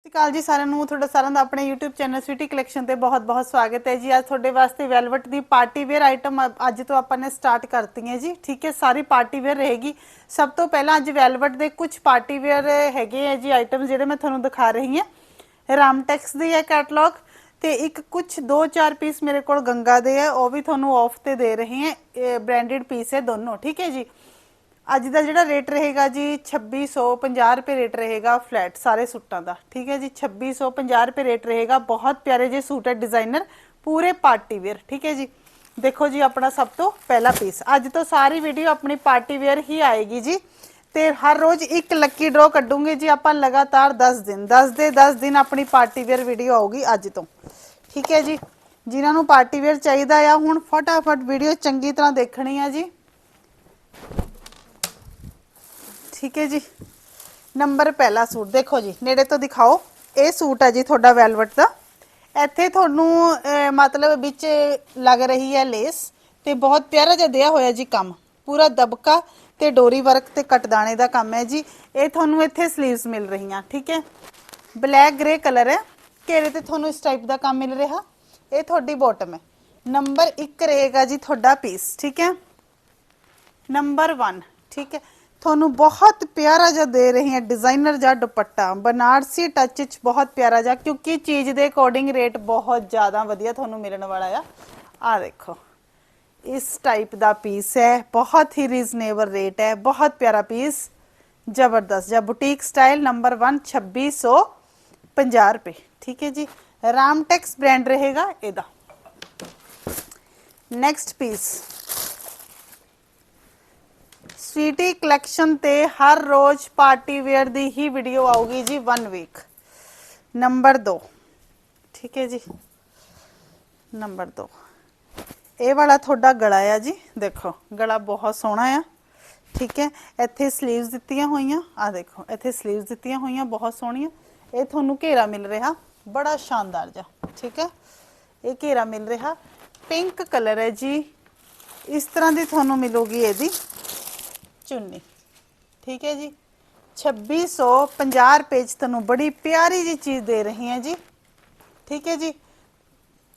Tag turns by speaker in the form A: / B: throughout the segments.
A: ਸਤਿ ਸ਼੍ਰੀ ਅਕਾਲ ਜੀ ਸਾਰਿਆਂ ਨੂੰ, ਤੁਹਾਡਾ ਸਾਰਿਆਂ ਦਾ ਆਪਣੇ YouTube ਚੈਨਲ ਸਿਟੀ ਕਲੈਕਸ਼ਨ ਤੇ ਬਹੁਤ-ਬਹੁਤ ਸਵਾਗਤ ਹੈ ਜੀ। ਅੱਜ ਤੁਹਾਡੇ ਵਾਸਤੇ ਵੈਲਵਟ ਦੀ ਪਾਰਟੀ ਵੇਅਰ ਆਈਟਮ ਅੱਜ ਤੋਂ ਆਪਾਂ ਨੇ ਸਟਾਰਟ ਕਰਤੀ ਹੈ ਜੀ। ਠੀਕ ਹੈ, ਸਾਰੀ ਪਾਰਟੀ ਵੇਅਰ ਰਹੇਗੀ। ਸਭ ਤੋਂ ਪਹਿਲਾਂ ਅੱਜ ਵੈਲਵਟ ਦੇ ਕੁਝ ਪਾਰਟੀ ਵੇਅਰ ਹੈਗੇ ਹੈ ਜੀ ਆਈਟਮ ਜਿਹੜੇ ਮੈਂ ਤੁਹਾਨੂੰ ਦਿਖਾ ਰਹੀ ਹਾਂ। ਰਾਮਟੈਕਸ ਦੀ ਹੈ ਕੈਟਲੌਗ ਤੇ ਇੱਕ ਕੁਝ 2-4 ਪੀਸ ਮੇਰੇ ਕੋਲ ਗੰਗਾ ਦੇ ਹੈ ਉਹ ਵੀ ਤੁਹਾਨੂੰ ਆਫ ਤੇ ਦੇ ਰਹੇ ਹਾਂ। ਬ੍ਰਾਂਡਡ ਪੀਸ ਹੈ ਦੋਨੋਂ, ਠੀਕ ਹੈ ਜੀ। ਅੱਜ ਦਾ ਜਿਹੜਾ ਰੇਟ ਰਹੇਗਾ ਜੀ 2650 ਰੁਪਏ ਰੇਟ ਰਹੇਗਾ ਫਲੈਟ ਸਾਰੇ ਸੂਟਾਂ ਦਾ। ਠੀਕ ਹੈ ਜੀ 2650 ਰੁਪਏ ਰੇਟ ਰਹੇਗਾ। ਬਹੁਤ ਪਿਆਰੇ ਜਿਹੇ ਸੂਟ ਹੈ ਡਿਜ਼ਾਈਨਰ, ਪੂਰੇ ਪਾਰਟੀ ਵੇਅਰ। ਠੀਕ ਹੈ ਜੀ, ਦੇਖੋ ਜੀ ਆਪਣਾ ਸਭ ਤੋਂ ਪਹਿਲਾ ਪੀਸ ਅੱਜ ਤੋਂ ਸਾਰੀ ਵੀਡੀਓ ਆਪਣੀ ਪਾਰਟੀ ਵੇਅਰ ਹੀ ਆਏਗੀ ਜੀ। ਤੇ ਹਰ ਰੋਜ਼ ਇੱਕ ਲੱਕੀ ਡਰਾ ਕੱਢੂਗੇ ਜੀ ਆਪਾਂ ਲਗਾਤਾਰ 10 ਦਿਨ। 10 ਦੇ 10 ਦਿਨ ਆਪਣੀ ਪਾਰਟੀ ਵੇਅਰ ਵੀਡੀਓ ਆਊਗੀ ਅੱਜ ਤੋਂ। ਠੀਕ ਹੈ ਜੀ, ਜਿਨ੍ਹਾਂ ਨੂੰ ਪਾਰਟੀ ਵੇਅਰ ਚਾਹੀਦਾ ਆ, ਹੁਣ ਫਟਾਫਟ ਵੀਡੀਓ ਚੰਗੀ ਤਰ੍ਹਾਂ ਦੇਖਣੀ ਆ ਜੀ। ਠੀਕ ਹੈ ਜੀ। ਨੰਬਰ ਪਹਿਲਾ ਸੂਟ ਦੇਖੋ ਜੀ। ਨੇੜੇ ਤੋਂ ਦਿਖਾਓ। ਇਹ ਸੂਟ ਹੈ ਜੀ ਤੁਹਾਡਾ ਵੈਲਵਟ ਦਾ। ਇੱਥੇ ਤੁਹਾਨੂੰ ਮਤਲਬ ਵਿੱਚ ਲੱਗ ਰਹੀ ਹੈ ਲੇਸ ਤੇ ਬਹੁਤ ਪਿਆਰਾ ਜਿਹਾ ਦਿਆ ਹੋਇਆ ਜੀ ਕੰਮ। ਪੂਰਾ ਦਬਕਾ ਤੇ ਡੋਰੀ ਵਰਕ ਤੇ ਕਟਦਾਣੇ ਦਾ ਕੰਮ ਹੈ ਜੀ। ਇਹ ਤੁਹਾਨੂੰ ਇੱਥੇ 슬ੀਵਸ ਮਿਲ ਰਹੀਆਂ, ਠੀਕ ਹੈ। ਬਲੈਕ ਗ੍ਰੇ ਕਲਰ ਹੈ। ਘੇਰੇ ਤੇ ਤੁਹਾਨੂੰ ਇਸ ਟਾਈਪ ਦਾ ਕੰਮ ਮਿਲ ਰਿਹਾ। ਇਹ ਤੁਹਾਡੀ ਬਾਟਮ ਹੈ। ਨੰਬਰ 1 ਰਹੇਗਾ ਜੀ ਤੁਹਾਡਾ ਪੀਸ ਠੀਕ ਹੈ। ਨੰਬਰ 1 ਠੀਕ ਹੈ। ਤੁਹਾਨੂੰ ਬਹੁਤ ਪਿਆਰਾ ਜਿਹਾ ਦੇ ਰਹੇ ਹਾਂ ਡਿਜ਼ਾਈਨਰ ਜਿਹਾ ਦੁਪੱਟਾ। ਬਨਾਰਸੀ ਟੱਚ ਚ ਬਹੁਤ ਪਿਆਰਾ ਜਿਹਾ, ਕਿਉਂਕਿ ਚੀਜ਼ ਦੇ ਅਕੋਰਡਿੰਗ ਰੇਟ ਬਹੁਤ ਜ਼ਿਆਦਾ ਵਧੀਆ ਤੁਹਾਨੂੰ ਮਿਲਣ ਵਾਲਾ ਆ। ਆ ਦੇਖੋ, ਇਸ ਟਾਈਪ ਦਾ ਪੀਸ ਹੈ, ਬਹੁਤ ਹੀ ਰੀਜ਼ਨੇਬਲ ਰੇਟ ਹੈ, ਬਹੁਤ ਪਿਆਰਾ ਪੀਸ ਜ਼ਬਰਦਸਤ ਜਾਂ ਬੁਟੀਕ ਸਟਾਈਲ ਨੰਬਰ 1 2650 ਰੁਪਏ। ਠੀਕ ਹੈ ਜੀ ਰਾਮਟੈਕਸ ਬ੍ਰਾਂਡ ਰਹੇਗਾ ਇਹਦਾ। ਨੈਕਸਟ ਪੀਸ ਸਵੀਟੀ ਕਲੈਕਸ਼ਨ ਤੇ ਹਰ ਰੋਜ਼ ਪਾਰਟੀ ਵੇਅਰ ਦੀ ਹੀ ਵੀਡੀਓ ਆਊਗੀ ਜੀ 1 ਵੀਕ ਨੰਬਰ 2 ਠੀਕ ਹੈ ਜੀ। ਨੰਬਰ 2 ਇਹ ਵਾਲਾ ਤੁਹਾਡਾ ਗਲਾ ਆ ਜੀ। ਦੇਖੋ, ਗਲਾ ਬਹੁਤ ਸੋਹਣਾ ਆ। ਠੀਕ ਹੈ। ਇੱਥੇ 슬ੀਵਸ ਦਿੱਤੀਆਂ ਹੋਈਆਂ। ਆ ਦੇਖੋ, ਇੱਥੇ 슬ੀਵਸ ਦਿੱਤੀਆਂ ਹੋਈਆਂ, ਬਹੁਤ ਸੋਹਣੀਆਂ। ਇਹ ਤੁਹਾਨੂੰ ਘੇਰਾ ਮਿਲ ਰਿਹਾ। ਬੜਾ ਸ਼ਾਨਦਾਰ ਜਿਹਾ। ਠੀਕ ਹੈ। ਇਹ ਘੇਰਾ ਮਿਲ ਰਿਹਾ। ਪਿੰਕ ਕਲਰ ਹੈ ਜੀ। ਇਸ ਤਰ੍ਹਾਂ ਦੀ ਤੁਹਾਨੂੰ ਮਿਲੂਗੀ ਇਹਦੀ। ਚੁੰਨੀ ਠੀਕ ਹੈ ਜੀ? 2650 ਰੁਪਏ ਚ ਤੁਹਾਨੂੰ ਬੜੀ ਪਿਆਰੀ ਜੀ ਚੀਜ਼ ਦੇ ਰਹੀ ਹਾਂ ਜੀ। ਠੀਕ ਹੈ ਜੀ?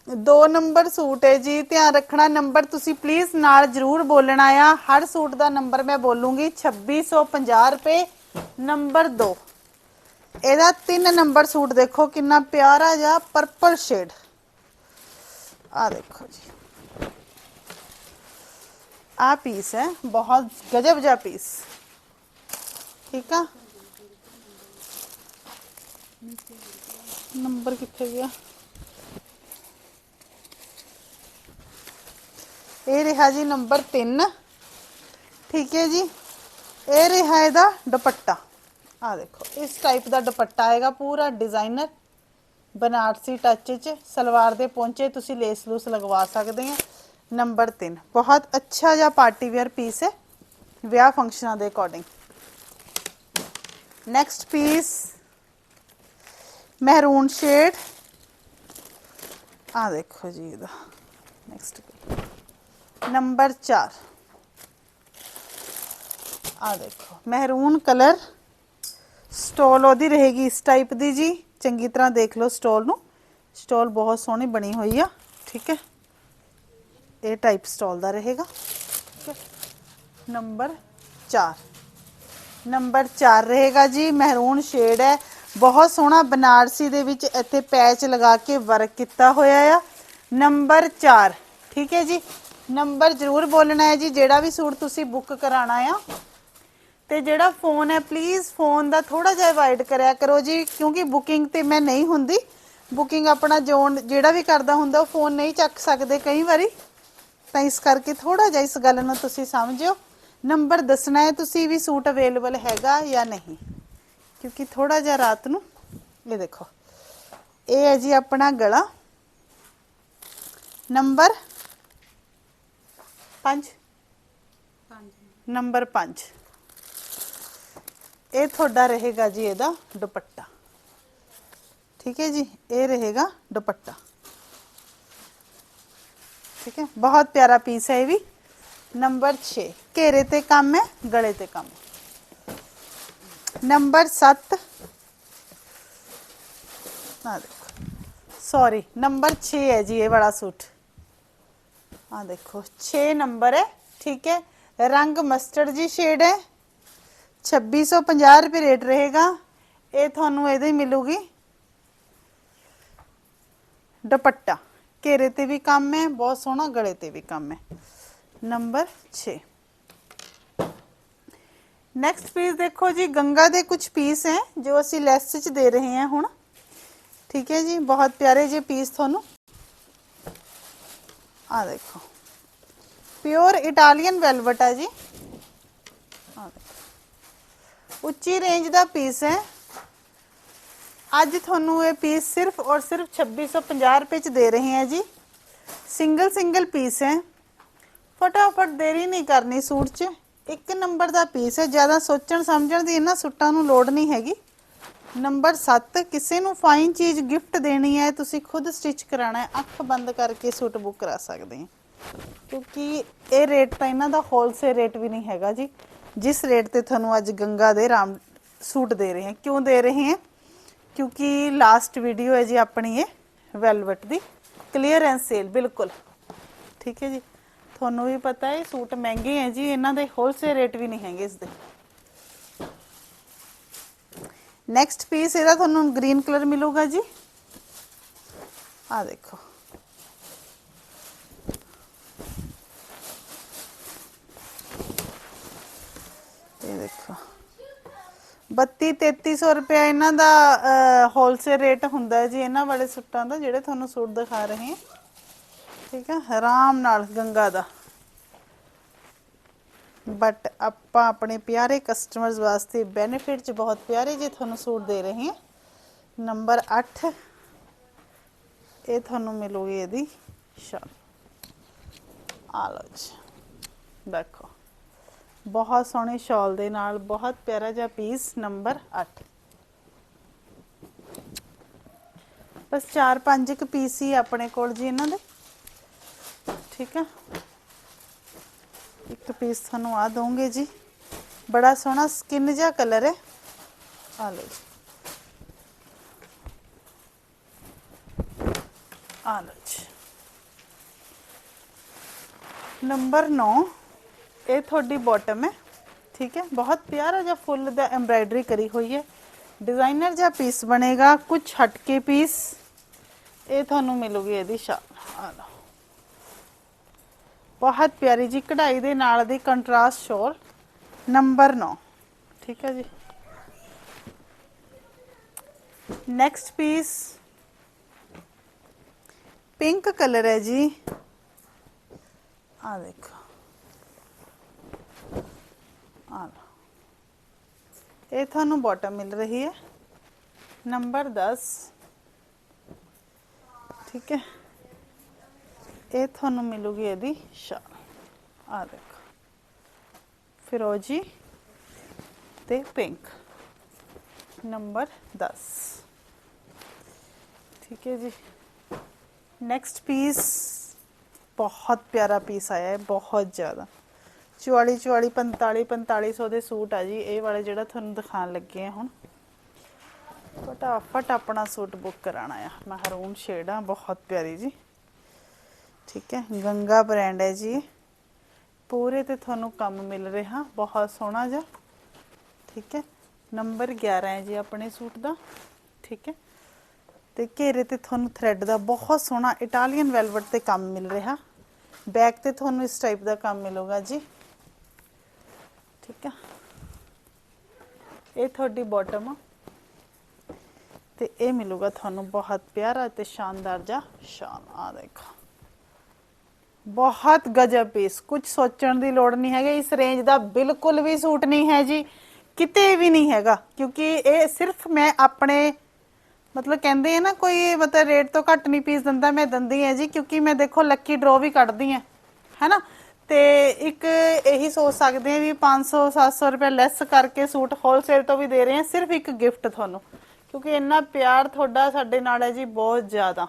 A: ਦੋ ਨੰਬਰ ਸੂਟ ਹੈ ਜੀ, ਧਿਆਨ ਰੱਖਣਾ ਨੰਬਰ ਤੁਸੀਂ ਪਲੀਜ਼ ਨਾਲ ਜਰੂਰ ਬੋਲਣਾ ਆ। ਹਰ ਸੂਟ ਦਾ ਨੰਬਰ ਮੈਂ ਬੋਲੂੰਗੀ 2650 ਰੁਪਏ ਨੰਬਰ 2 ਇਹਦਾ ਤਿੰਨ ਨੰਬਰ ਸੂਟ ਦੇਖੋ ਕਿੰਨਾ ਪਿਆਰਾ ਜਿਹਾ ਪਰਪਲ ਸ਼ੇਡ ਆ ਦੇਖੋ ਜੀ। ਆ ਪੀਸ ਹੈ ਬਹੁਤ ਗਜਬ ਜਿਹਾ ਪੀਸ ਠੀਕ ਆ ਨੰਬਰ ਕਿੱਥੇ ਗਿਆ ਇਹ ਰਿਹਾ ਜੀ ਨੰਬਰ 3 ਠੀਕ ਹੈ ਜੀ ਇਹ ਰਿਹਾ ਇਹਦਾ ਦੁਪੱਟਾ ਆ ਦੇਖੋ ਇਸ ਟਾਈਪ ਦਾ ਦੁਪੱਟਾ ਆਏਗਾ ਪੂਰਾ ਡਿਜ਼ਾਈਨਰ ਬਨਾਰਸੀ ਟੱਚ ਚ ਸਲਵਾਰ ਦੇ ਪਹੁੰਚੇ ਤੁਸੀਂ ਲੇਸ ਲੂਸ ਲਗਵਾ ਸਕਦੇ ਆ ਨੰਬਰ 3 ਬਹੁਤ ਅੱਛਾ ਜਿਹਾ ਪਾਰਟੀ ਵੇਅਰ ਪੀਸ ਹੈ ਵਿਆਹ ਫੰਕਸ਼ਨਾਂ ਦੇ according next piece maroon shade ਆ ਦੇਖੋ ਜੀ ਇਹਦਾ ਨੈਕਸਟ ਨੰਬਰ 4 ਆ ਦੇਖੋ ਮਹਿਰੂਨ ਕਲਰ ਸਟੋਲ ਉਹਦੀ ਰਹੇਗੀ ਇਸ ਟਾਈਪ ਦੀ ਜੀ ਚੰਗੀ ਤਰ੍ਹਾਂ ਦੇਖ ਲਓ ਸਟੋਲ ਨੂੰ ਸਟੋਲ ਬਹੁਤ ਸੋਹਣੀ ਬਣੀ ਹੋਈ ਆ ਠੀਕ ਹੈ ਇਹ ਟਾਈਪ ਸਟਾਲ ਦਾ ਰਹੇਗਾ। ਨੰਬਰ 4 ਨੰਬਰ 4 ਰਹੇਗਾ ਜੀ। ਮਹਿਰੂਨ ਸ਼ੇਡ ਹੈ। ਬਹੁਤ ਸੋਹਣਾ ਬਨਾਰਸੀ ਦੇ ਵਿੱਚ ਇੱਥੇ ਪੈਚ ਲਗਾ ਕੇ ਵਰਕ ਕੀਤਾ ਹੋਇਆ ਆ। ਨੰਬਰ 4 ਠੀਕ ਹੈ ਜੀ। ਨੰਬਰ ਜ਼ਰੂਰ ਬੋਲਣਾ ਹੈ ਜੀ। ਜਿਹੜਾ ਵੀ ਸੂਟ ਤੁਸੀਂ ਬੁੱਕ ਕਰਾਣਾ ਆ। ਤੇ ਜਿਹੜਾ ਫੋਨ ਹੈ ਪਲੀਜ਼ ਫੋਨ ਦਾ ਥੋੜਾ ਜਿਹਾ ਅਵਾਇਡ ਕਰਿਆ ਕਰੋ ਜੀ। ਕਿਉਂਕਿ ਬੁਕਿੰਗ ਤੇ ਮੈਂ ਨਹੀਂ ਹੁੰਦੀ। ਬੁਕਿੰਗ ਆਪਣਾ ਜੋਨ ਜਿਹੜਾ ਵੀ ਕਰਦਾ ਹੁੰਦਾ, ਉਹ ਫੋਨ ਨਹੀਂ ਚੱਕ ਸਕਦੇ ਕਈ ਵਾਰੀ। ਤਾਂ ਇਸ ਕਰਕੇ ਥੋੜਾ ਜਿਹਾ ਇਸ ਗੱਲ ਨੂੰ ਤੁਸੀਂ ਸਮਝਿਓ। ਨੰਬਰ ਦੱਸਣਾ ਹੈ, ਤੁਸੀਂ ਵੀ ਸੂਟ ਅਵੇਲੇਬਲ ਹੈਗਾ ਜਾਂ ਨਹੀਂ? ਕਿਉਂਕਿ ਥੋੜਾ ਜਿਹਾ ਰਾਤ ਨੂੰ, ਇਹ ਦੇਖੋ। ਇਹ ਹੈ ਜੀ ਆਪਣਾ ਗਲਾ। ਨੰਬਰ 5 ਨੰਬਰ 5 ਇਹ ਤੁਹਾਡਾ ਰਹੇਗਾ ਜੀ ਇਹਦਾ ਦੁਪੱਟਾ। ਠੀਕ ਹੈ ਜੀ, ਇਹ ਰਹੇਗਾ ਦੁਪੱਟਾ। ਠੀਕ ਹੈ ਬਹੁਤ ਪਿਆਰਾ ਪੀਸ ਹੈ ਇਹ ਵੀ ਨੰਬਰ 6 ਘੇਰੇ ਤੇ ਕੰਮ ਹੈ ਗਲੇ ਤੇ ਕੰਮ ਨੰਬਰ 7 ਆ ਦੇਖੋ ਸੌਰੀ ਨੰਬਰ 6 ਹੈ ਜੀ ਇਹ ਵਾਲਾ ਸੂਟ ਆ ਦੇਖੋ 6 ਨੰਬਰ ਹੈ ਠੀਕ ਹੈ ਰੰਗ ਮਸਟਰਡ ਜੀ ਸ਼ੇਡ ਹੈ 2650 ਰੁਪਏ ਰੇਟ ਰਹੇਗਾ ਇਹ ਤੁਹਾਨੂੰ ਇਹਦੇ ਹੀ ਮਿਲੂਗੀ ਦੁਪੱਟਾ ਘੇਰੇ ਤੇ ਵੀ ਕੰਮ ਹੈ ਬਹੁਤ ਸੋਹਣਾ ਗਲੇ ਤੇ ਵੀ ਕੰਮ ਹੈ ਨੰਬਰ 6 ਨੈਕਸਟ ਪੀਸ ਦੇਖੋ ਜੀ ਗੰਗਾ ਦੇ ਕੁਝ ਪੀਸ ਹੈ ਜੋ ਅਸੀਂ ਲੈਸ ਚ ਦੇ ਰਹੇ ਹਾਂ ਹੁਣ ਠੀਕ ਹੈ ਜੀ ਬਹੁਤ ਪਿਆਰੇ ਜਿਹੇ ਪੀਸ ਤੁਹਾਨੂੰ ਆ ਦੇਖੋ ਪਿਓਰ ਇਟਾਲੀਅਨ ਵੈਲਵਟ ਹੈ ਜੀ ਆ ਦੇਖੋ ਉੱਚੀ ਰੇਂਜ ਦਾ ਪੀਸ ਹੈ ਅੱਜ ਤੁਹਾਨੂੰ ਇਹ ਪੀਸ ਸਿਰਫ ਔਰ ਸਿਰਫ 2650 ਰੁਪਏ ਚ ਦੇ ਰਹੇ ਹਾਂ ਜੀ। ਸਿੰਗਲ ਸਿੰਗਲ ਪੀਸ ਹੈ। ਫਟਾਫਟ ਦੇਰੀ ਨਹੀਂ ਕਰਨੀ ਸੂਟ 'ਚ। ਇੱਕ ਨੰਬਰ ਦਾ ਪੀਸ ਹੈ। ਜ਼ਿਆਦਾ ਸੋਚਣ ਸਮਝਣ ਦੀ ਇਹਨਾਂ ਸੂਟਾਂ ਨੂੰ ਲੋੜ ਨਹੀਂ ਹੈਗੀ। ਨੰਬਰ 7 ਕਿਸੇ ਨੂੰ ਫਾਈਨ ਚੀਜ਼ ਗਿਫਟ ਦੇਣੀ ਹੈ, ਤੁਸੀਂ ਖੁਦ ਸਟਿਚ ਕਰਾਣਾ ਹੈ। ਅੱਖ ਬੰਦ ਕਰਕੇ ਸੂਟ ਬੁੱਕ ਕਰਾ ਸਕਦੇ ਹੋ। ਕਿਉਂਕਿ ਇਹ ਰੇਟ ਤਾਂ ਇਹਨਾਂ ਦਾ ਹੋਲਸੇਲ ਰੇਟ ਵੀ ਨਹੀਂ ਹੈਗਾ ਜੀ। ਜਿਸ ਰੇਟ ਤੇ ਤੁਹਾਨੂੰ ਅੱਜ ਗੰਗਾ ਦੇ ਰਾਮ ਸੂਟ ਦੇ ਰਹੇ ਹਾਂ। ਕਿਉਂ ਦੇ ਰਹੇ ਹਾਂ? ਕਿਉਂਕਿ ਲਾਸਟ ਵੀਡੀਓ ਹੈ ਜੀ ਆਪਣੀ ਇਹ ਵੈਲਵਟ ਦੀ। ਕਲੀਅਰੈਂਸ ਸੇਲ ਬਿਲਕੁਲ। ਠੀਕ ਹੈ ਜੀ। ਤੁਹਾਨੂੰ ਵੀ ਪਤਾ ਹੈ, ਸੂਟ ਮਹਿੰਗੇ ਹੈ ਜੀ, ਇਹਨਾਂ ਦੇ ਹੋਲਸੇਲ ਰੇਟ ਵੀ ਨਹੀਂ ਹੈਗੇ ਇਸ ਦੇ। ਨੈਕਸਟ ਪੀਸ ਇਹਦਾ ਤੁਹਾਨੂੰ ਗ੍ਰੀਨ ਕਲਰ ਮਿਲੂਗਾ ਜੀ। ਆ ਦੇਖੋ ਇਹ ਦੇਖੋ 32 3300 ਰੁਪਏ ਇਹਨਾਂ ਦਾ ਹੋਲਸੇਲ ਰੇਟ ਹੁੰਦਾ ਹੈ ਜੀ, ਇਹਨਾਂ ਵਾਲੇ ਸੂਟਾਂ ਦਾ, ਜਿਹੜੇ ਤੁਹਾਨੂੰ ਸੂਟ ਦਿਖਾ ਰਹੇ ਹਾਂ। ਠੀਕ ਹੈ ਆਰਾਮ ਨਾਲ ਗੰਗਾ ਦਾ। ਬਟ ਆਪਾਂ ਆਪਣੇ ਪਿਆਰੇ ਕਸਟਮਰਸ ਵਾਸਤੇ ਬੈਨੀਫਿਟ ਚ ਬਹੁਤ ਪਿਆਰੇ ਜੇ ਤੁਹਾਨੂੰ ਸੂਟ ਦੇ ਰਹੇ ਹਾਂ। ਨੰਬਰ 8 ਇਹ ਤੁਹਾਨੂੰ ਮਿਲੂਗੀ ਇਹਦੀ ਸ਼ਾਲ ਆ ਲਓ ਜੀ। ਦੇਖੋ। ਬਹੁਤ ਸੋਹਣੇ ਸ਼ਾਲ ਦੇ ਨਾਲ ਬਹੁਤ ਪਿਆਰਾ ਜਿਹਾ ਪੀਸ ਨੰਬਰ 8 ਬਸ 4-5 ਕੁ ਪੀਸ ਹੀ ਆਪਣੇ ਕੋਲ ਜੀ ਇਹਨਾਂ ਦੇ। ਠੀਕ ਹੈ ਇੱਕ ਪੀਸ ਤੁਹਾਨੂੰ ਆ ਦਵਾਂਗੇ ਜੀ। ਬੜਾ ਸੋਹਣਾ ਸਕਿਨ ਜਿਹਾ ਕਲਰ ਹੈ। ਆ ਲਓ ਜੀ। ਆ ਲਓ ਜੀ। ਨੰਬਰ 9 ਇਹ ਤੁਹਾਡੀ ਬਾਟਮ ਹੈ, ਠੀਕ ਹੈ? ਬਹੁਤ ਪਿਆਰਾ ਜਿਹਾ ਫੁੱਲ ਦਾ ਐਮਬ੍ਰਾਇਡਰੀ ਕਰੀ ਹੋਈ ਹੈ। ਡਿਜ਼ਾਈਨਰ ਜਿਹਾ ਪੀਸ ਬਣੇਗਾ ਕੁਝ ਹਟਕੇ ਪੀਸ ਇਹ ਤੁਹਾਨੂੰ ਮਿਲੂਗੀ ਇਹਦੀ ਸ਼ਾਲ ਆ ਲਓ। ਬਹੁਤ ਪਿਆਰੀ ਜੀ, ਕਢਾਈ ਦੇ ਨਾਲ ਦੀ ਕੰਟਰਾਸਟ ਸ਼ੋਲ ਨੰਬਰ 9 ਠੀਕ ਹੈ ਜੀ? ਨੈਕਸਟ ਪੀਸ ਪਿੰਕ ਕਲਰ ਹੈ ਜੀ। ਆ ਦੇਖੋ। ਆ ਲਓ। ਇਹ ਤੁਹਾਨੂੰ ਬਾਟਮ ਮਿਲ ਰਹੀ ਹੈ। ਨੰਬਰ 10 ਠੀਕ ਹੈ। ਇਹ ਤੁਹਾਨੂੰ ਮਿਲੂਗੀ ਇਹਦੀ ਸ਼ਾਲ ਆ ਦੇਖੋ। ਫਿਰੋਜੀ ਤੇ ਪਿੰਕ ਨੰਬਰ 10 ਠੀਕ ਹੈ ਜੀ। ਨੈਕਸਟ ਪੀਸ ਬਹੁਤ ਪਿਆਰਾ ਪੀਸ ਆਇਆ ਹੈ। ਬਹੁਤ ਜ਼ਿਆਦਾ। 44 44 45 4500 ਦੇ ਸੂਟ ਆ ਜੀ, ਇਹ ਵਾਲੇ ਜਿਹੜਾ ਤੁਹਾਨੂੰ ਦਿਖਾਣ ਲੱਗੇ ਆ ਹੁਣ। ਫਟਾਫਟ ਆਪਣਾ ਸੂਟ ਬੁੱਕ ਕਰਾਣਾ ਆ। ਮਹਿਰੂਨ ਸ਼ੇਡ ਆ ਬਹੁਤ ਪਿਆਰੀ ਜੀ। ਠੀਕ ਹੈ, ਗੰਗਾ ਬ੍ਰਾਂਡ ਹੈ ਜੀ। ਪੂਰੇ ਤੇ ਤੁਹਾਨੂੰ ਕੰਮ ਮਿਲ ਰਿਹਾ, ਬਹੁਤ ਸੋਹਣਾ ਜਿਹਾ। ਠੀਕ ਹੈ, ਨੰਬਰ 11 ਹੈ ਜੀ ਆਪਣੇ ਸੂਟ ਦਾ। ਠੀਕ ਹੈ, ਤੇ ਘੇਰੇ ਤੇ ਤੁਹਾਨੂੰ ਥ੍ਰੈਡ ਦਾ ਬਹੁਤ ਸੋਹਣਾ ਇਟਾਲੀਅਨ ਵੈਲਵਟ ਤੇ ਕੰਮ ਮਿਲ ਰਿਹਾ। ਬੈਕ ਤੇ ਤੁਹਾਨੂੰ ਇਸ ਟਾਈਪ ਦਾ ਕੰਮ ਮਿਲੂਗਾ ਜੀ। ਠੀਕ ਹੈ ਇਹ ਤੁਹਾਡੀ ਬਾਟਮ ਆ। ਤੇ ਇਹ ਮਿਲੂਗਾ ਤੁਹਾਨੂੰ ਬਹੁਤ ਪਿਆਰਾ ਤੇ ਸ਼ਾਨਦਾਰ ਜਿਹਾ ਸ਼ਾਨ। ਆ ਦੇਖੋ। ਬਹੁਤ ਗਜਬ ਪੀਸ ਕੁਝ ਸੋਚਣ ਦੀ ਲੋੜ ਨਹੀਂ ਹੈਗੀ। ਇਸ ਰੇਂਜ ਦਾ ਬਿਲਕੁਲ ਵੀ ਸੂਟ ਨਹੀਂ ਹੈ ਜੀ। ਕਿਤੇ ਵੀ ਨਹੀਂ ਹੈਗਾ। ਕਿਉਂਕਿ ਇਹ ਸਿਰਫ ਮੈਂ ਆਪਣੇ, ਮਤਲਬ ਕਹਿੰਦੇ ਆ ਨਾ, ਕੋਈ ਮਤਲਬ ਰੇਟ ਤੋਂ ਘੱਟ ਨਹੀਂ ਪੀਸ ਦਿੰਦਾ। ਮੈਂ ਦਿੰਦੀ ਹਾਂ ਜੀ। ਕਿਉਂਕਿ ਮੈਂ ਦੇਖੋ ਲੱਕੀ ਡਰਾ ਵੀ ਕੱਢਦੀ ਹਾਂ। ਹੈਨਾ ਤੇ ਇੱਕ ਇਹੀ ਸੋਚ ਸਕਦੇ ਆ ਵੀ 500 700 ਰੁਪਏ ਲੈਸ ਕਰਕੇ ਸੂਟ ਹੋਲਸੇਲ ਤੋਂ ਵੀ ਦੇ ਰਹੇ ਹਾਂ, ਸਿਰਫ ਇੱਕ ਗਿਫਟ ਤੁਹਾਨੂੰ। ਕਿਉਂਕਿ ਇੰਨਾ ਪਿਆਰ ਤੁਹਾਡਾ ਸਾਡੇ ਨਾਲ ਹੈ ਜੀ, ਬਹੁਤ ਜ਼ਿਆਦਾ।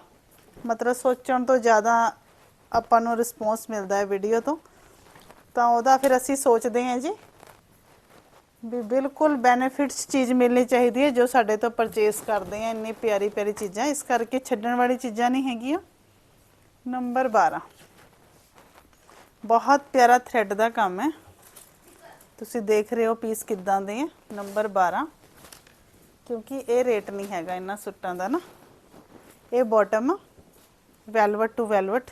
A: ਮਤਲਬ ਸੋਚਣ ਤੋਂ ਜ਼ਿਆਦਾ ਆਪਾਂ ਨੂੰ ਰਿਸਪੌਂਸ ਮਿਲਦਾ ਹੈ ਵੀਡੀਓ ਤੋਂ। ਤਾਂ ਉਹਦਾ ਫਿਰ ਅਸੀਂ ਸੋਚਦੇ ਹਾਂ ਜੀ ਵੀ ਬਿਲਕੁਲ ਬੈਨੀਫਿਟਸ ਚੀਜ਼ ਮਿਲਣੀ ਚਾਹੀਦੀ ਹੈ, ਜੋ ਸਾਡੇ ਤੋਂ ਪਰਚੇਸ ਕਰਦੇ ਆ ਇੰਨੀ ਪਿਆਰੀ ਪਿਆਰੀ ਚੀਜ਼ਾਂ, ਇਸ ਕਰਕੇ ਛੱਡਣ ਵਾਲੀ ਚੀਜ਼ਾਂ ਨਹੀਂ ਹੈਗੀਆਂ। ਨੰਬਰ 12 ਬਹੁਤ ਪਿਆਰਾ ਥ੍ਰੈਡ ਦਾ ਕੰਮ ਹੈ। ਤੁਸੀਂ ਦੇਖ ਰਹੇ ਹੋ ਪੀਸ ਕਿੱਦਾਂ ਦੇ ਹੈ। ਨੰਬਰ 12 ਕਿਉਂਕਿ ਇਹ ਰੇਟ ਨਹੀਂ ਹੈਗਾ ਇਹਨਾਂ ਸੂਟਾਂ ਦਾ ਨਾ। ਇਹ ਬਾਟਮ ਵੈਲਵਟ ਟੂ ਵੈਲਵਟ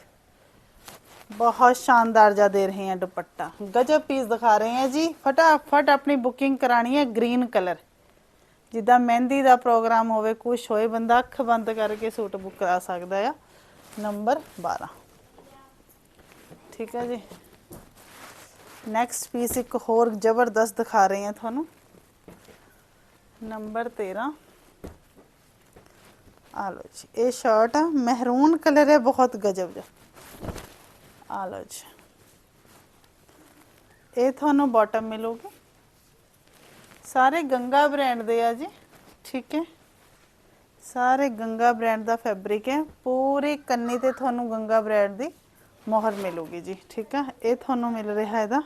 A: ਬਹੁਤ ਸ਼ਾਨਦਾਰ ਜਾ ਦੇ ਰਹੇ हैं ਦੁਪੱਟਾ। ਗਜਬ ਪੀਸ ਦਿਖਾ ਰਹੇ ਹੈ ਜੀ। ਫਟਾਫਟ ਆਪਣੀ ਬੁਕਿੰਗ ਕਰਾਣੀ ਹੈ ਗ੍ਰੀਨ ਕਲਰ ਜਿੱਦਾਂ ਮਹਿੰਦੀ ਦਾ ਪ੍ਰੋਗਰਾਮ ਹੋਵੇ ਕੁਝ ਹੋਏ, ਬੰਦਾ ਅੱਖ ਬੰਦ ਕਰਕੇ ਸੂਟ ਬੁੱਕ ਕਰਾ ਸਕਦਾ ਆ। ਨੰਬਰ 12 ਠੀਕ ਹੈ ਜੀ। ਨੈਕਸਟ ਪੀਸ ਇੱਕ ਹੋਰ ਜ਼ਬਰਦਸਤ ਦਿਖਾ ਰਹੇ ਹਾਂ ਤੁਹਾਨੂੰ। ਨੰਬਰ 13 ਆ ਲਓ ਜੀ, ਇਹ ਸ਼ਰਟ ਆ, ਮਹਿਰੂਨ ਕਲਰ ਹੈ, ਬਹੁਤ ਗਜਬ ਦਾ ਆ ਲਓ ਜੀ। ਇਹ ਤੁਹਾਨੂੰ ਬਾਟਮ ਮਿਲੂਗੀ। ਸਾਰੇ ਗੰਗਾ ਬ੍ਰਾਂਡ ਦੇ ਆ ਜੀ, ਠੀਕ ਹੈ। ਸਾਰੇ ਗੰਗਾ ਬ੍ਰਾਂਡ ਦਾ ਫੈਬਰਿਕ ਹੈ, ਪੂਰੇ ਕੰਨੀ ਤੇ ਤੁਹਾਨੂੰ ਗੰਗਾ ਬ੍ਰਾਂਡ ਦੀ ਮੋਹਰ ਮਿਲੂਗੀ ਜੀ, ਠੀਕ ਆ? ਇਹ ਤੁਹਾਨੂੰ ਮਿਲ ਰਿਹਾ ਇਹਦਾ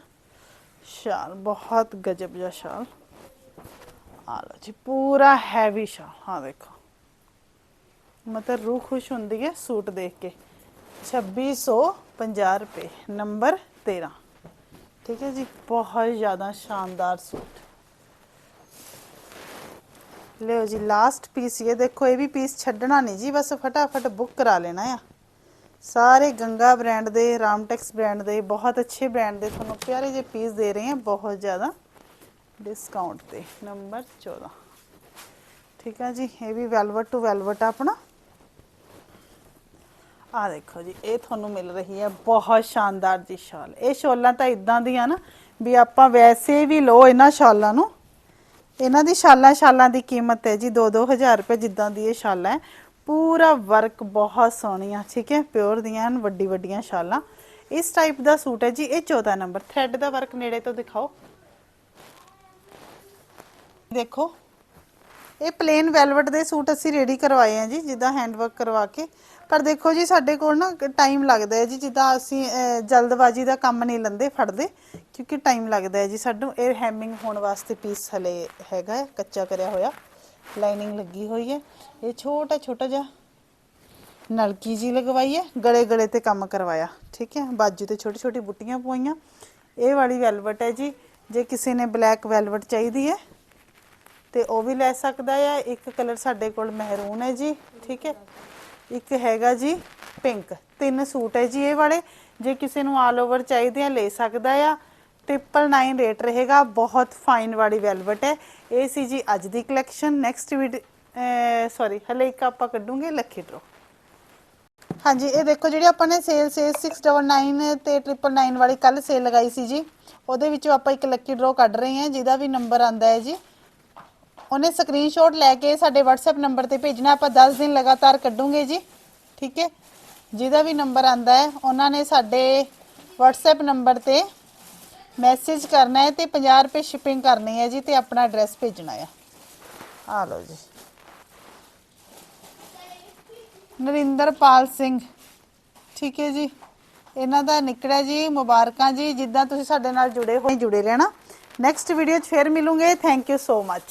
A: ਸ਼ਾਲ, ਬਹੁਤ ਗਜਬ ਜਿਹਾ ਸ਼ਾਲ। ਆ ਲਓ ਜੀ, ਪੂਰਾ ਹੈਵੀ ਸ਼ਾਲ ਹਾਂ ਦੇਖੋ। ਮਤਲਬ ਰੂਹ ਖੁਸ਼ ਹੁੰਦੀ ਹੈ ਸੂਟ ਦੇਖ ਕੇ। 2650 ਰੁਪਏ, ਨੰਬਰ 13 ਠੀਕ ਹੈ ਜੀ, ਬਹੁਤ ਜ਼ਿਆਦਾ ਸ਼ਾਨਦਾਰ ਸੂਟ। ਲਿਓ ਜੀ ਲਾਸਟ ਪੀਸ ਇਹ ਦੇਖੋ, ਇਹ ਵੀ ਪੀਸ ਛੱਡਣਾ ਨਹੀਂ ਜੀ, ਬਸ ਫਟਾਫਟ ਬੁੱਕ ਕਰਾ ਲੈਣਾ ਆ। ਸਾਰੇ ਗੰਗਾ ਬ੍ਰਾਂਡ ਦੇ, ਰਾਮਟੈਕਸ ਬ੍ਰਾਂਡ ਦੇ, ਬਹੁਤ ਅੱਛੇ ਬ੍ਰਾਂਡ ਦੇ ਤੁਹਾਨੂੰ ਪਿਆਰੇ ਜਿਹੇ ਪੀਸ ਦੇ ਰਹੇ ਹਾਂ ਬਹੁਤ ਜ਼ਿਆਦਾ ਡਿਸਕਾਊਂਟ ਤੇ ਨੰਬਰ 14 ਠੀਕ ਹੈ ਜੀ, ਇਹ ਵੀ ਵੈਲਵਟ ਟੂ ਵੈਲਵਟ ਆਪਣਾ। ਆ ਦੇਖੋ ਜੀ, ਇਹ ਤੁਹਾਨੂੰ ਮਿਲ ਰਹੀ ਹੈ, ਬਹੁਤ ਸ਼ਾਨਦਾਰ ਜੀ ਸ਼ਾਲ। ਇਹ ਸ਼ਾਲਾਂ ਤਾਂ ਇਦਾਂ ਦੀਆਂ ਨਾ ਵੀ ਆਪਾਂ ਵੈਸੇ ਵੀ ਲੋ ਇਹਨਾਂ ਸ਼ਾਲਾਂ ਨੂੰ। ਇਹਨਾਂ ਦੀ ਸ਼ਾਲਾਂ ਸ਼ਾਲਾਂ ਦੀ ਕੀਮਤ ਹੈ ਜੀ 2-2000 ਰੁਪਏ ਜਿੱਦਾਂ ਦੀ ਇਹ ਸ਼ਾਲਾਂ ਹੈ। ਪੂਰਾ ਵਰਕ ਬਹੁਤ ਸੋਹਣੀਆਂ ਠੀਕ ਹੈ ਪਿਓਰ ਦੀਆਂ ਹਨ ਵੱਡੀ ਵੱਡੀਆਂ ਸ਼ਾਲਾਂ ਇਸ ਟਾਈਪ ਦਾ ਸੂਟ ਹੈ ਜੀ ਇਹ 14 ਨੰਬਰ। ਥ੍ਰੈਡ ਦਾ ਵਰਕ ਨੇੜੇ ਤੋਂ ਦਿਖਾਓ। ਦੇਖੋ ਇਹ ਪਲੇਨ ਵੈਲਵਟ ਦੇ ਸੂਟ ਅਸੀਂ ਰੈਡੀ ਕਰਵਾਏ ਆ ਜੀ ਜਿੱਦਾਂ ਹੈਂਡ ਵਰਕ ਕਰਵਾ ਕੇ। ਪਰ ਦੇਖੋ ਜੀ ਸਾਡੇ ਕੋਲ ਨਾ ਟਾਈਮ ਲੱਗਦਾ ਹੈ ਜੀ ਜਿੱਦਾਂ ਅਸੀਂ ਅਹ, ਜਲਦਬਾਜ਼ੀ ਦਾ ਕੰਮ ਨਹੀਂ ਲੰਦੇ ਫੜਦੇ ਕਿਉਂਕਿ ਟਾਈਮ ਲੱਗਦਾ ਹੈ ਜੀ ਸਾਨੂੰ। ਇਹ ਹੈਮਿੰਗ ਹੋਣ ਵਾਸਤੇ ਪੀਸ ਹਲੇ ਹੈਗਾ ਕੱਚਾ ਕਰਿਆ ਹੋਇਆ। ਲਾਈਨਿੰਗ ਲੱਗੀ ਹੋਈ ਹੈ। ਇਹ ਛੋਟਾ ਛੋਟਾ ਜਿਹਾ ਨਲਕੀ ਜੀ ਲਗਵਾਈ ਹੈ। ਗਲੇ ਗਲੇ ਤੇ ਕੰਮ ਕਰਵਾਇਆ। ਠੀਕ ਹੈ। ਬਾਜੂ ਤੇ ਛੋਟੀ ਛੋਟੀ ਬੁੱਟੀਆਂ ਪਵਾਈਆਂ। ਇਹ ਵਾਲੀ ਵੈਲਵਟ ਹੈ ਜੀ। ਜੇ ਕਿਸੇ ਨੇ ਬਲੈਕ ਵੈਲਵਟ ਚਾਹੀਦੀ ਹੈ, ਤੇ ਉਹ ਵੀ ਲੈ ਸਕਦਾ ਆ। ਇੱਕ ਕਲਰ ਸਾਡੇ ਕੋਲ ਮਹਿਰੂਨ ਹੈ ਜੀ। ਠੀਕ ਹੈ। ਇੱਕ ਹੈਗਾ ਜੀ ਪਿੰਕ। ਤਿੰਨ ਸੂਟ ਹੈ ਜੀ ਇਹ ਵਾਲੇ। ਜੇ ਕਿਸੇ ਨੂੰ ਆਲ ਓਵਰ ਚਾਹੀਦੇ ਆ, ਲੈ ਸਕਦਾ ਆ। 999 ਰੇਟ ਰਹੇਗਾ। ਬਹੁਤ ਫਾਈਨ ਵਾਲੀ ਵੈਲਵਟ ਹੈ। ਇਹ ਸੀ ਜੀ ਅੱਜ ਦੀ ਕਲੈਕਸ਼ਨ ਨੈਕਸਟ ਵੀਡੀਓ ਸੌਰੀ ਹਲੇ ਇੱਕ ਆਪਾਂ ਕੱਢੂਗੇ ਲੱਕੀ ਡਰੋ ਹਾਂਜੀ, ਇਹ ਦੇਖੋ ਜਿਹੜੀ ਆਪਾਂ ਨੇ ਸੇਲ ਸੇ 699 ਤੇ 999 ਵਾਲੀ ਕੱਲ ਸੇਲ ਲਗਾਈ ਸੀ ਜੀ। ਉਹਦੇ ਵਿੱਚੋਂ ਆਪਾਂ ਇੱਕ ਲੱਕੀ ਡਰੋ ਕੱਢ ਰਹੇ ਹਾਂ। ਜਿਹਦਾ ਵੀ ਨੰਬਰ ਆਂਦਾ ਹੈ ਜੀ। ਉਹਨੇ ਸਕਰੀਨਸ਼ਾਟ ਲੈ ਕੇ ਸਾਡੇ WhatsApp ਨੰਬਰ ਤੇ ਭੇਜਣਾ। ਆਪਾਂ 10 ਦਿਨ ਲਗਾਤਾਰ ਕੱਢੂਗੇ ਜੀ। ਠੀਕ ਹੈ? ਜਿਹਦਾ ਵੀ ਨੰਬਰ ਆਂਦਾ ਹੈ, ਉਹਨਾਂ ਨੇ ਸਾਡੇ WhatsApp ਨੰਬਰ ਤੇ ਮੈਸੇਜ ਕਰਨਾ ਹੈ ਤੇ 50 ਰੁਪਏ ਸ਼ਿਪਿੰਗ ਕਰਨੀ ਹੈ ਜੀ ਤੇ ਆਪਣਾ ਐਡਰੈਸ ਭੇਜਣਾ ਹੈ ਆ ਲਓ ਜੀ। ਨਰਿੰਦਰਪਾਲ ਸਿੰਘ। ਠੀਕ ਹੈ ਜੀ। ਇਹਨਾਂ ਦਾ ਨਿਕੜਿਆ ਜੀ, ਮੁਬਾਰਕਾਂ ਜੀ। ਜਿੱਦਾਂ ਤੁਸੀਂ ਸਾਡੇ ਨਾਲ ਜੁੜੇ ਹੋਏ ਜੁੜੇ ਰਹਿਣਾ। ਨੈਕਸਟ ਵੀਡੀਓ 'ਚ ਫੇਰ ਮਿਲੂਗੇ। Thank you so much